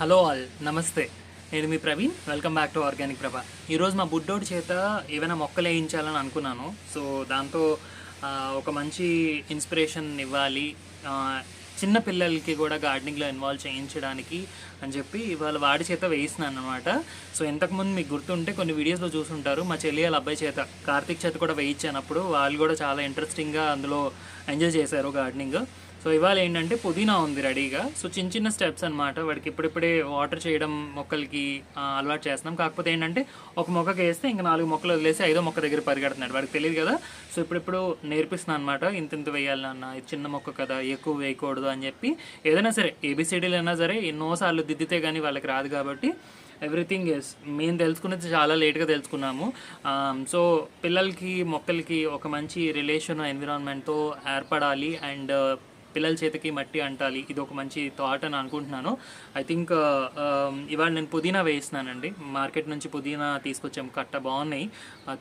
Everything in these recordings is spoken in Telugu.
హలో ఆల్ నమస్తే. నేను మీ Praveen welcome back to organic Prabha. ఈరోజు మా బుడ్డోడి చేత ఏమైనా మొక్కలు వేయించాలని అనుకున్నాను. సో దాంతో ఒక మంచి ఇన్స్పిరేషన్ ఇవ్వాలి. చిన్న పిల్లలకి కూడా గార్డెనింగ్లో ఇన్వాల్వ్ చేయించడానికి అని చెప్పి ఇవాళ వాడి చేత వేయిస్తున్నాను అనమాట సో ఇంతకుముందు మీకు గుర్తుంటే కొన్ని వీడియోస్లో చూసుంటారు. మా చెల్లి వాళ్ళ అబ్బాయి చేత కార్తీక్ చేత కూడా వేయించానప్పుడు వాళ్ళు కూడా చాలా ఇంట్రెస్టింగ్గా అందులో ఎంజాయ్ చేశారు గార్డెనింగ్ సో ఇవాళ ఏంటంటే పుదీనా ఉంది రెడీగా. సో చిన్న చిన్న స్టెప్స్ అనమాట వాడికి ఇప్పుడిప్పుడే వాటర్ చేయడం మొక్కలకి అలవాటు చేస్తున్నాం. కాకపోతే ఏంటంటే ఒక మొక్కకి వేస్తే ఇంకా నాలుగు మొక్కలు వదిలేసి ఐదో మొక్క దగ్గర పరిగెడుతున్నాడు. వాడికి తెలియదు కదా. సో ఇప్పుడిప్పుడు నేర్పిస్తున్నాను అనమాట ఇంత ఇంత వేయాలి నాన్న. ఇది చిన్న మొక్క కదా. ఎక్కువ వేయకూడదు అని చెప్పి. ఏదైనా సరే ఏబిసిడీలు అయినా సరే ఎన్నోసార్లు దిద్దితే కానీ వాళ్ళకి రాదు కాబట్టి ఎవ్రీథింగ్ ఎస్ మేము తెలుసుకున్నది చాలా లేట్గా తెలుసుకున్నాము. సో పిల్లలకి మొక్కలకి ఒక మంచి రిలేషన్ ఎన్విరాన్మెంట్తో ఏర్పడాలి. అండ్ పిల్లల చేతికి మట్టి అంటాలి ఇది ఒక మంచి థాట్ అని అనుకుంటున్నాను. ఐ థింక్ uh, um, ఇవాళ నేను పుదీనా వేయిస్తున్నానండి. మార్కెట్ నుంచి పుదీనా తీసుకొచ్చాము కట్ట బాగున్నాయి.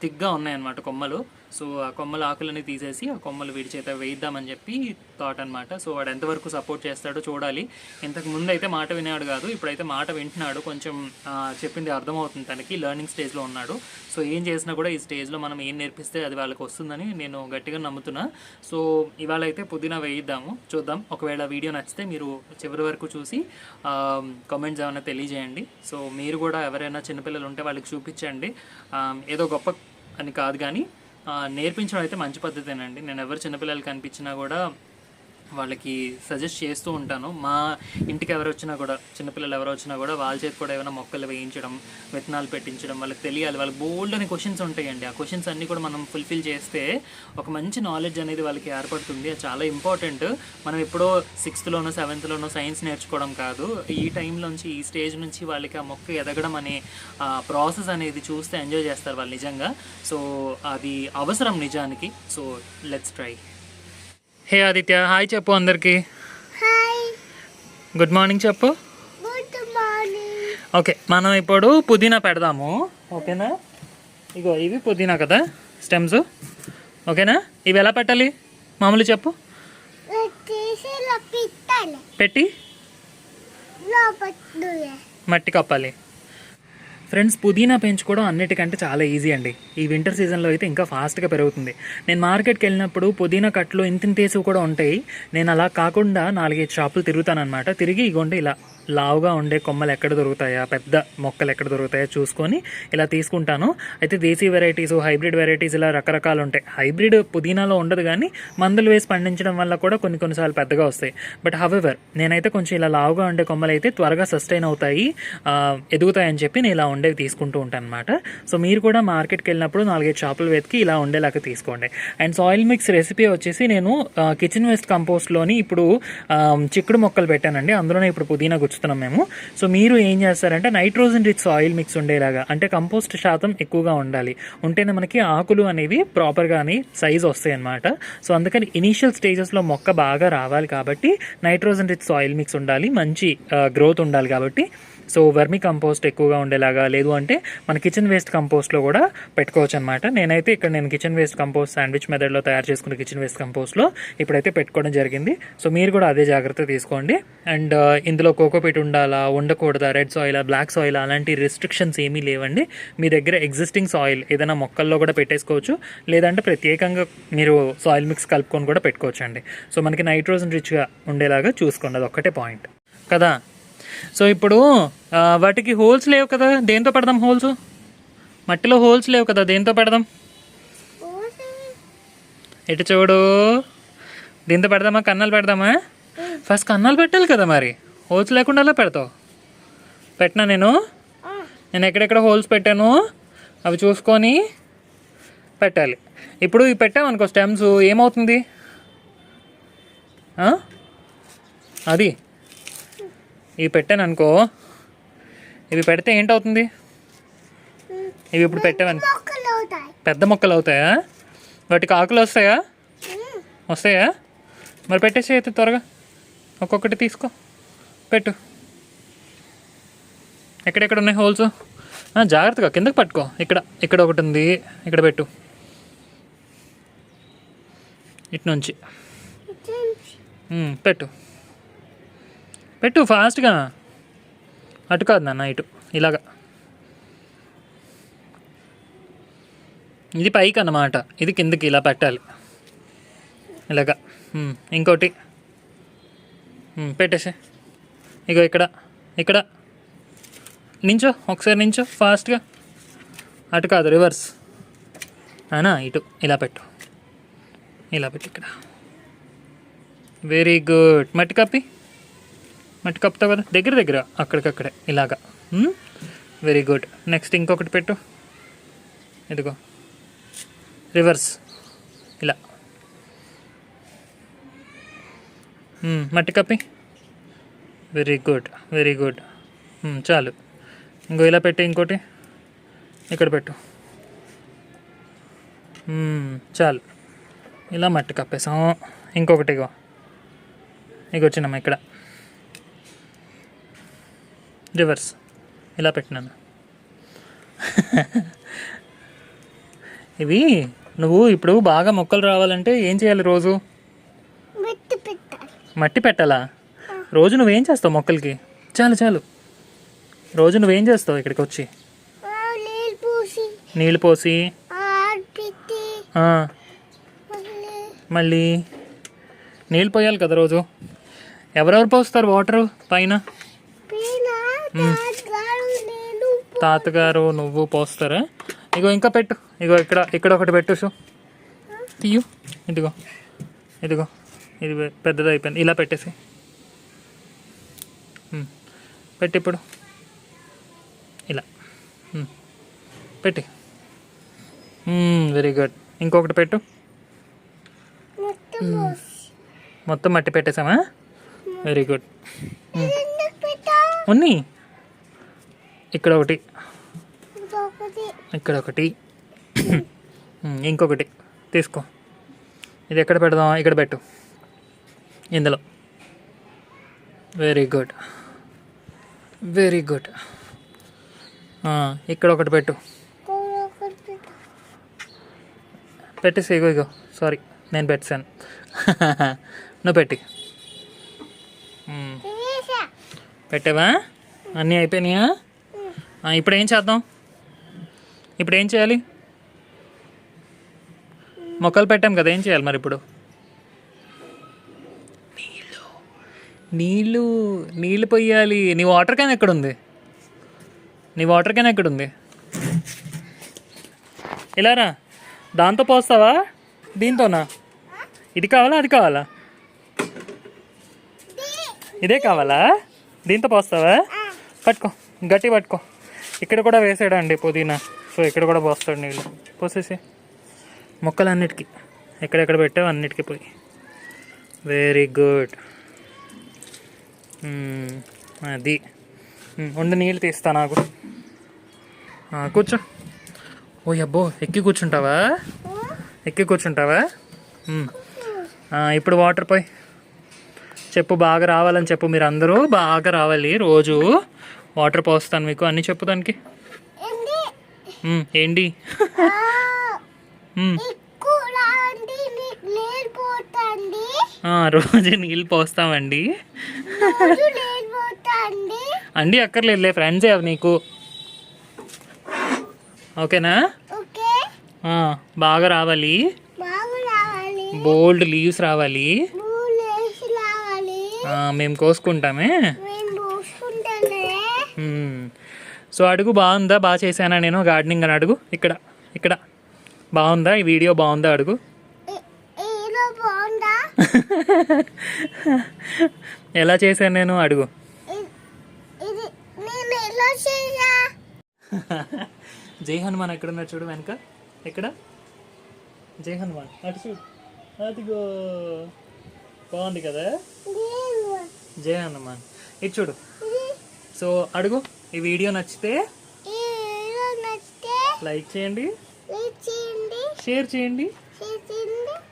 థిక్గా ఉన్నాయి అన్నమాట కొమ్మలు. సో ఆ కొమ్మల ఆకులని తీసేసి ఆ కొమ్మలు వీడి చేత వేయిద్దామని చెప్పి థాట్ అనమాట సో వాడు ఎంతవరకు సపోర్ట్ చేస్తాడో చూడాలి. ఇంతకు ముందు అయితే మాట వినేవాడు కాదు ఇప్పుడైతే మాట వింటున్నాడు. కొంచెం చెప్పింది అర్థమవుతుంది తనకి. లెర్నింగ్ స్టేజ్లో ఉన్నాడు. సో ఏం చేసినా కూడా ఈ స్టేజ్లో మనం ఏం నేర్పిస్తే అది వాళ్ళకి వస్తుందని నేను గట్టిగా నమ్ముతున్నా. సో ఇవాళ అయితే పుదీనా వేయిద్దాము. చూద్దాం. ఒకవేళ వీడియో నచ్చితే మీరు చివరి వరకు చూసి కామెంట్స్ ఏమైనా తెలియజేయండి. సో మీరు కూడా ఎవరైనా చిన్నపిల్లలు ఉంటే వాళ్ళకి చూపించండి. ఏదో గొప్ప అని కాదు కానీ నేర్పించడం అయితే మంచి పద్ధతేనండి. నేను ఎవరు చిన్నపిల్లలకి కనిపించినా కూడా వాళ్ళకి సజెస్ట్ చేస్తూ ఉంటాను. మా ఇంటికి ఎవరు వచ్చినా కూడా చిన్నపిల్లలు ఎవరు వచ్చినా కూడా వాళ్ళ చేతి కూడా ఏమైనా మొక్కలు వేయించడం విత్తనాలు పెట్టించడం వాళ్ళకి తెలియాలి. వాళ్ళకి బోల్డ్ అనే క్వశ్చన్స్ ఉంటాయండి. ఆ క్వశ్చన్స్ అన్నీ కూడా మనం ఫుల్ఫిల్ చేస్తే ఒక మంచి నాలెడ్జ్ అనేది వాళ్ళకి ఏర్పడుతుంది. అది చాలా ఇంపార్టెంట్ మనం ఎప్పుడో సిక్స్త్లోనో సెవెంత్లోనో సైన్స్ నేర్చుకోవడం కాదు. ఈ టైంలోంచి ఈ స్టేజ్ నుంచి వాళ్ళకి ఆ మొక్క ఎదగడం అనే ప్రాసెస్ అనేది చూస్తే ఎంజాయ్ చేస్తారు వాళ్ళు నిజంగా. సో అది అవసరం నిజానికి. So let's try hey Aditya hi చెప్పు అందరికీ. గుడ్ మార్నింగ్ చెప్పు. ఓకే మనం ఇప్పుడు పుదీనా పెడదాము. ఓకేనా? ఇగో ఇవి పుదీనా కదా స్టెమ్స్. ఓకేనా? ఇవి ఎలా పెట్టాలి? మామూలు చెప్పు. పెట్టి? మట్టి కప్పాలి. ఫ్రెండ్స్ పుదీనా పెంచుకోవడం అన్నిటికంటే చాలా ఈజీ అండి. ఈ వింటర్ సీజన్లో అయితే ఇంకా ఫాస్ట్గా పెరుగుతుంది. నేను మార్కెట్కి వెళ్ళినప్పుడు పుదీనా కట్లు ఇంతింతేసి కూడా ఉంటాయి. నేను అలా కాకుండా నాలుగైదు షాపులు తిరుగుతానమాట తిరిగి ఇగోండి ఇలా. లావుగా ఉండే కొమ్మలు ఎక్కడ దొరుకుతాయా? పెద్ద మొక్కలు ఎక్కడ దొరుకుతాయో? చూసుకొని ఇలా తీసుకుంటాను. అయితే దేశీ వెరైటీస్ హైబ్రిడ్ వెరైటీస్ ఇలా రకరకాలు ఉంటాయి. హైబ్రిడ్ పుదీనాలో ఉండదు కానీ మందులు వేసి పండించడం వల్ల కూడా కొన్ని కొన్నిసార్లు పెద్దగా వస్తాయి. బట్ హవెవర్ నేనైతే కొంచెం ఇలా లావుగా ఉండే కొమ్మలు అయితే త్వరగా సస్టైన్ అవుతాయి ఎదుగుతాయని చెప్పి నేను ఇలా ఉండేవి తీసుకుంటూ ఉంటాను అనమాట సో మీరు కూడా మార్కెట్కి వెళ్ళినప్పుడు నాలుగైదు షాపులు వెతికి ఇలా ఉండేలాగా తీసుకోండి. అండ్ సాయిల్ మిక్స్ రెసిపీ వచ్చేసి నేను కిచెన్ వేస్ట్ కంపోస్ట్లోని ఇప్పుడు చిక్కుడు మొక్కలు పెట్టానండి. అందులోనే ఇప్పుడు పుదీనా గుచ్చుతున్నాం మేము. సో మీరు ఏం చేస్తారంటే నైట్రోజన్ రిచ్ ఆయిల్ మిక్స్ ఉండేలాగా అంటే కంపోస్ట్ శాతం ఎక్కువగా ఉండాలి. ఉంటేనే మనకి ఆకులు అనేవి ప్రాపర్గానే సైజ్ వస్తాయి అనమాట సో అందుకని ఇనీషియల్ స్టేజెస్లో మొక్క బాగా రావాలి కాబట్టి నైట్రోజన్ రిచ్ ఆయిల్ మిక్స్ ఉండాలి మంచి గ్రోత్ ఉండాలి కాబట్టి సో వర్మి కంపోస్ట్ ఎక్కువగా ఉండేలాగా లేదు అంటే మన కిచెన్ వేస్ట్ కంపోస్ట్లో కూడా పెట్టుకోవచ్చు అనమాట నేనైతే ఇక్కడ నేను కిచెన్ వేస్ట్ కంపోస్ట్ శాండ్విచ్ మెథడ్లో తయారు చేసుకున్న కిచెన్ వేస్ట్ కంపోస్ట్లో ఇప్పుడైతే పెట్టుకోవడం జరిగింది. సో మీరు కూడా అదే జాగ్రత్త తీసుకోండి. అండ్ uh, ఇందులో కోకోపీట్ ఉండాలా ఉండకూడదా రెడ్ సాయిల్ బ్లాక్ సాయిల్ అలాంటి రిస్ట్రిక్షన్స్ ఏమీ లేవండి. మీ దగ్గర ఎగ్జిస్టింగ్ సాయిల్ ఏదైనా మొక్కల్లో కూడా పెట్టేసుకోవచ్చు. లేదంటే ప్రత్యేకంగా మీరు సాయిల్ మిక్స్ కలుపుకొని కూడా పెట్టుకోవచ్చు అండి సో మనకి నైట్రోజన్ రిచ్గా ఉండేలాగా చూసుకోండి. అది ఒక్కటే పాయింట్ కదా? సో ఇప్పుడు వాటికి హోల్స్ లేవు కదా దేంతో పెడదాం హోల్స్? మట్టిలో హోల్స్ లేవు కదా దేంతో పెడదాం? ఎటు చూడు? దీంతో పెడదామా కన్నాలు పెడదామా? ఫస్ట్ కన్నాలు పెట్టాలి కదా మరి. హోల్స్ లేకుండా అలా పెడతావు? పెట్టినా నేను? నేను ఎక్కడెక్కడ హోల్స్ పెట్టాను? అవి చూసుకొని పెట్టాలి. ఇప్పుడు ఇవి పెట్టామనుకో స్టెమ్స్ ఏమవుతుంది? అది. ఇవి పెట్టాను అనుకో ఇవి పెడితే ఏంటవుతుంది? ఇవి ఇప్పుడు పెట్టావని. పెద్ద మొక్కలు అవుతాయా వాటికి ఆకులు వస్తాయా? వస్తాయా? మరి పెట్టేసి అయితే త్వరగా. ఒక్కొక్కటి తీసుకో. పెట్టు. ఎక్కడెక్కడ ఉన్నాయి హోల్స్? జాగ్రత్తగా కిందకి పట్టుకో. ఇక్కడ ఇక్కడ ఒకటి ఉంది. ఇక్కడ పెట్టు. ఇటు నుంచి. పెట్టు. పెట్టు ఫాస్ట్గా. అటు కాదు నాన్న ఇటు. ఇలాగా. ఇది పైకి అన్నమాట. ఇది కిందకి ఇలా పెట్టాలి. ఇలాగా. ఇంకోటి. పెట్టేసే ఇగో ఇక్కడ ఇక్కడ. నించో ఒకసారి నించో ఫాస్ట్గా. అటు కాదు రివర్స్. అనా ఇటు. ఇలా పెట్టు. ఇలా పెట్టు ఇక్కడ. Very good. మట్టి కప్పి మట్టి కప్పుతావు కదా? దగ్గర దగ్గర అక్కడికక్కడే ఇలాగా. వెరీ గుడ్ నెక్స్ట్ ఇంకొకటి పెట్టు. ఇదిగో. రివర్స్ ఇలా. మట్టి కప్పి వెరీ గుడ్ వెరీ గుడ్ చాలు. ఇంకో ఇలా పెట్టి ఇంకోటి. ఇక్కడ పెట్టు. చాలు. ఇలా మట్టి కప్పేసాం ఇంకొకటి ఇగో. ఇగో వచ్చినాము ఇక్కడ. రివర్స్. ఇలా పెట్టినాను. ఇవి నువ్వు ఇప్పుడు బాగా మొక్కలు రావాలంటే ఏం చేయాలి రోజు? మెట్టి పెట్టాలి. రోజు నువ్వేం చేస్తావు మొక్కలకి? చాలు చాలు. రోజు నువ్వేం చేస్తావు ఇక్కడికి వచ్చి? నీళ్ళు పూసి. మళ్ళీ నీళ్ళు పోయాలి కదా రోజు? ఎవరెవరు పోస్తారు వాటర్ పీన? తాతగారు నువ్వు పోస్తారా? ఇగో ఇంకా పెట్టు. ఇగో ఇక్కడ ఇక్కడ ఒకటి పెట్టు షో. తీయు. ఇదిగో. ఇదిగో. ఇది పెద్దది అయిపోయింది. ఇలా పెట్టేసి. పెట్టి ఇప్పుడు. ఇలా. పెట్టి. Very good. ఇంకొకటి పెట్టు. మొత్తం మట్టి పెట్టేసామా? Very good. ఉన్నాయి. ఇక్కడ ఒకటి ఇక్కడ ఒకటి ఇంకొకటి. తీసుకో. ఇది ఎక్కడ పెడదాం ఇక్కడ పెట్టు. ఇందులో. వెరీ గుడ్ వెరీ గుడ్ ఇక్కడ ఒకటి పెట్టు. పెట్టేసి ఇగో ఇగో. సారీ నేను పెట్టాను. నువ్వు పెట్టి. పెట్టావా? అన్నీ అయిపోయినాయా? ఇప్పుడు ఏం చేద్దాం? ఇప్పుడు ఏం చేయాలి? మొక్కలు పెట్టాం కదా ఏం చేయాలి మరి ఇప్పుడు నీళ్ళు. నీళ్ళు నీళ్ళు పొయ్యాలి. నీ వాటర్ క్యాన్ ఎక్కడుంది? నీ వాటర్ క్యాన్ ఎక్కడుంది? ఇలా రా. దాంతో పోస్తావా? దీంతోనా? ఇది కావాలా? అది కావాలా? ఇదే. కావాలా? దీంతో పోస్తావా? పట్టుకో. గట్టి పట్టుకో. ఇక్కడ కూడా వేసాడండి పుదీనా. సో ఇక్కడ కూడా పోస్తాడు నీళ్ళు. పోసేసి. మొక్కలన్నిటికీ. ఎక్కడెక్కడ పెట్టావు అన్నిటికీ పోయి. వెరీ గుడ్ hmm, అది. Hmm, ఉండి నీళ్ళు తీస్తా నాకు. కూర్చో. ఓ అబ్బో ఎక్కి కూర్చుంటావా? ఎక్కి కూర్చుంటావా? Hmm. ఇప్పుడు వాటర్ పోయి. చెప్పు బాగా రావాలని చెప్పు మీరు అందరూ బాగా రావాలి రోజు. వాటర్ పోస్తాను మీకు అన్నీ చెప్పు దానికి. ఏంటి? రోజు నీళ్ళు పోస్తామండి. అండి అక్కర్లేదులే ఫ్రెండ్సే అవి నీకు. ఓకేనా? బాగా రావాలి. బోల్డ్ లీవ్స్ రావాలి. మేము కోసుకుంటామే మేము చూసుకుంటానే మ్మ్. సో అడుగు బాగుందా? బాగా చేశానా నేను? గార్డెనింగ్ అని అడుగు. ఇక్కడ ఇక్కడ. బాగుందా? ఈ వీడియో బాగుందా? అడుగు. ఎలా చేశాను నేను? అడుగు. జై హనుమాన్ ఎక్కడ ఉన్నాడు చూడు వెనక. ఎక్కడ? జై హనుమాన్. అటు చూడు. అదిగో. బాగుంది కదా? జై హనుమాన్. ఇది చూడు. సో అడుగు. ఈ వీడియో నచ్చితే లైక్ చేయండి షేర్ చేయండి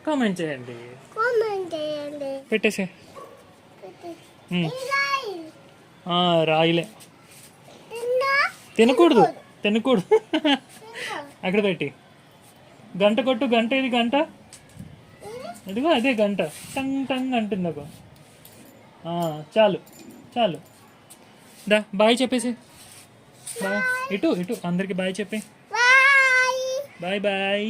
కామెంట్ చేయండి. పెట్టేసే. రాయిలే. తినకూడదు తినకూడదు. అక్కడ పెట్టి. గంట కొట్టు గంట ఇది గంట? ఇదిగో అదే గంట. టంగ్ టంగ్ అంటుంది ఒక చాలు చాలు. దా బాయ్ చెప్పేసి. బాయ్ ఇటు ఇటు అందరికి బాయ్ చెప్పి. Bye bye